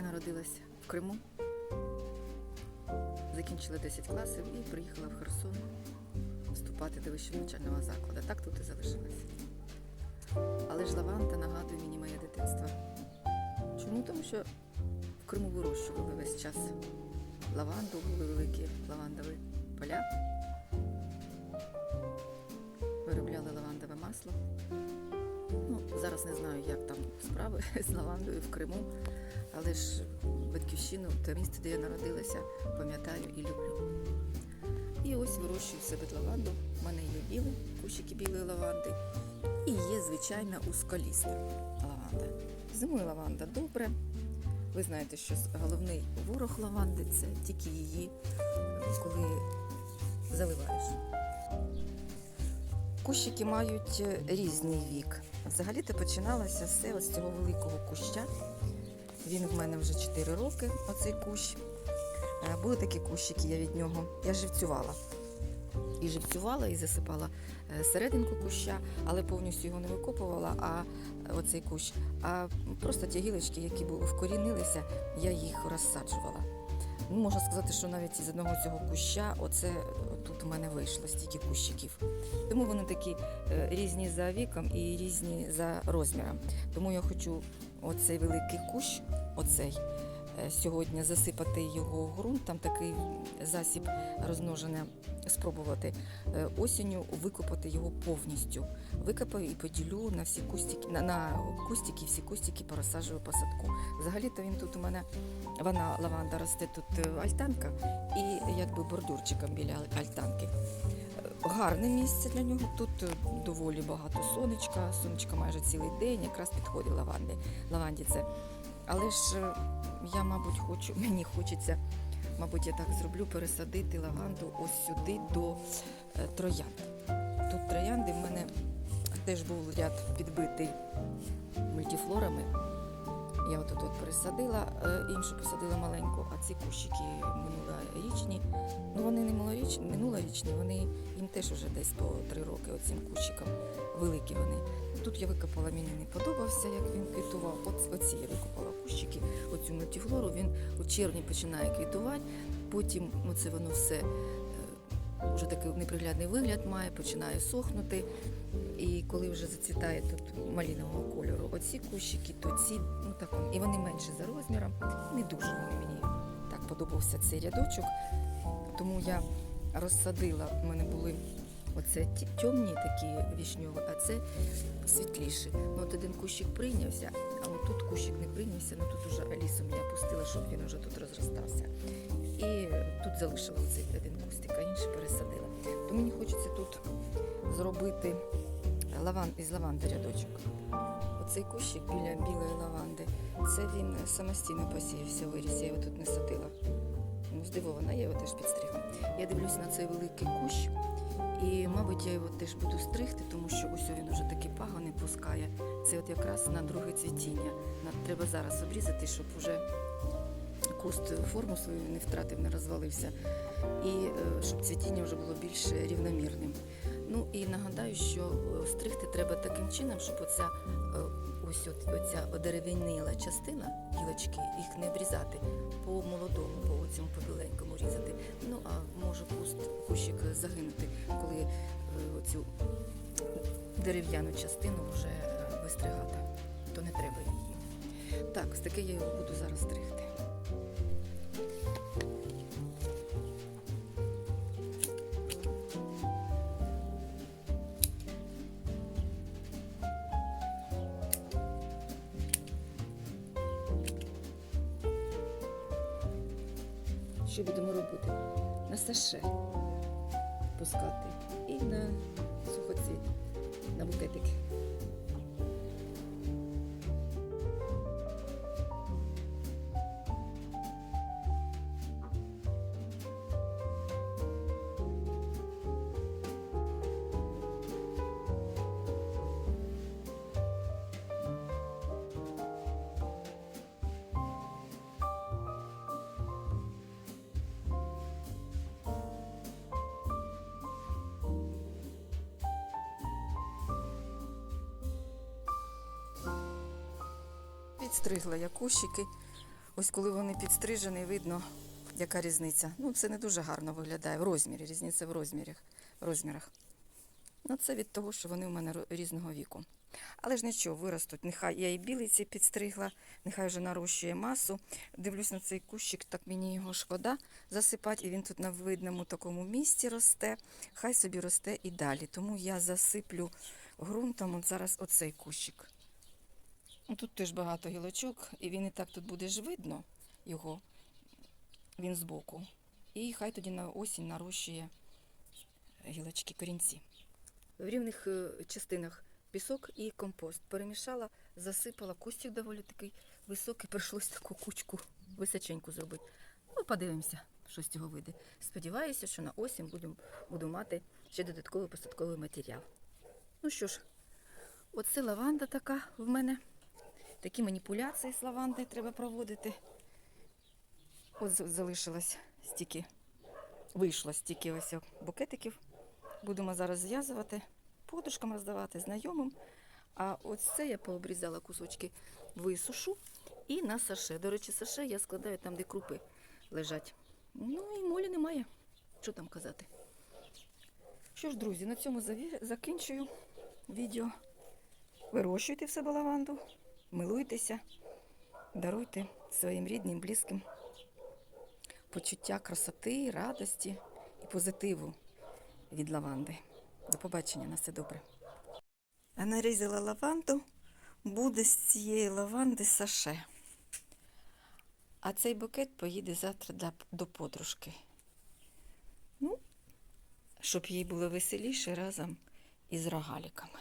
Я народилася в Криму, закінчила 10 класів і приїхала в Херсон вступати до вищого навчального закладу. Так тут і залишилася. Але ж лаванда нагадує мені моє дитинство. Чому? Тому що в Криму вирощували весь час лаванду, були великі лавандові поля. Виробляли лавандове масло. Зараз не знаю, як там справи з лавандою в Криму, але ж батьківщину, те місце, де я народилася, пам'ятаю і люблю. І ось вирощую себе лаванду. У мене є білі, кущики білої лаванди. І є звичайна ускаліста лаванда. Зимою лаванда добре. Ви знаєте, що головний ворог лаванди це тільки її, коли заливаєш. Кущики мають е, різний вік. Взагалі-то починалося все з цього великого куща. Він в мене вже 4 роки, оцей кущ. Е, Були такі кущики, я від нього. Я живцювала. І живцювала, і засипала е, серединку куща, але повністю його не викопувала, а оцей кущ. А просто ті гілочки, які вкорінилися, я їх розсаджувала. Ну, можна сказати, що навіть із одного цього куща, оце е, тут у мене вийшло стільки кущиків. Тому вони такі е, різні за віком і різні за розміром. Тому я хочу оцей великий кущ, оцей сьогодні засипати його ґрунт, там такий засіб розмноження, спробувати е, осінню викопати його повністю. Викопаю і поділю на всі кустики, на, на кустики, всі кустики порозсаджую по садку. Взагалі-то він тут у мене вона лаванда росте тут е, альтанка і якби бордюрчиком біля альтанки. Е, Гарне місце для нього. Тут доволі багато сонечка, сонечка майже цілий день, якраз підходить лаванди. Лаванді це. Але ж е, я, мабуть, хочу, мені хочеться, мабуть, я так зроблю, пересадити лаванду ось сюди до е, троянд. Тут троянди в мене теж був ряд підбитий мультифлорами. Я от тут пересадила, е, іншу посадила маленьку, а ці кущики минулорічні. Ну вони не минулорічні, вони їм теж вже десь по три роки оцим кущикам. Великі вони. Тут я викопала, мені не подобався, як він квітував. Оці я викопала кущики, оцю мультифлору. Він у червні починає квітувати, потім оце воно все вже такий неприглядний вигляд має, починає сохнути. І коли вже зацвітає тут малінового кольору, оці кущики, то ці, ну так, і вони менші за розміром. Не дуже мені так подобався цей рядочок. Тому я розсадила, у мене були оце темні такі вішньові, а це світліші. Ну, от один кущик прийнявся, а от тут кущик не прийнявся, ну тут уже Алісом я пустила, щоб він вже тут розростався. І тут залишила цей один кустик, а інший пересадила. То мені хочеться тут зробити лаван із лаванди рядочок. Оцей кущик біля білої лаванди, це він самостійно посіявся, виріс, я його тут не садила. Ну, здивована, я його теж підстригла. Я дивлюся на цей великий кущ, і, мабуть, я його теж буду стригти, тому що ось він уже такі пагони пускає. Це от якраз на друге цвітіння. Треба зараз обрізати, щоб вже куст форму свою не втратив, не розвалився. І е, щоб цвітіння вже було більш рівномірним. Ну і нагадаю, що е, стригти треба таким чином, щоб оця е, ось оця одерев'янила частина гілочки, їх не обрізати по молодому, по цьому по біленькому різати. Ну а може куст, кущик загинути, коли оцю дерев'яну частину вже вистригати, то не треба її. Так, ось таке я його буду зараз стригти. Що будемо робити? На саше пускати і на сухоцвіт, на букетики. Підстригла я кущики. Ось коли вони підстрижені, видно, яка різниця. Ну, це не дуже гарно виглядає в розмірі, різниця в розмірах. розмірах. Ну, це від того, що вони у мене різного віку. Але ж нічого, виростуть. Нехай я і білий цей підстригла, нехай вже нарощує масу. Дивлюсь на цей кущик, так мені його шкода засипати, і він тут на видному такому місці росте. Хай собі росте і далі. Тому я засиплю ґрунтом от зараз оцей кущик. Ну, Тут теж багато гілочок, і він і так тут буде ж видно його, він збоку. І хай тоді на осінь нарощує гілочки, корінці. В рівних е, частинах пісок і компост. Перемішала, засипала, кустик доволі такий високий, прийшлось таку кучку височеньку зробити. Ну, подивимося, що з цього вийде. Сподіваюся, що на осінь буду, буду мати ще додатковий посадковий матеріал. Ну що ж, оце лаванда така в мене. Такі маніпуляції з лавандою треба проводити. От залишилось стільки, вийшло стільки ось букетиків. Будемо зараз зв'язувати, подружкам роздавати, знайомим. А ось це я пообрізала кусочки висушу і на саше. До речі, саше я складаю там, де крупи лежать. Ну і молі немає. Що там казати? Що ж, друзі, на цьому закінчую відео. Вирощуйте в себе лаванду, милуйтеся, даруйте своїм рідним, близьким почуття красоти, радості і позитиву від лаванди. До побачення, на все добре. Я нарізала лаванду, буде з цієї лаванди саше. А цей букет поїде завтра для, до подружки. Ну, щоб їй було веселіше разом із рогаліками.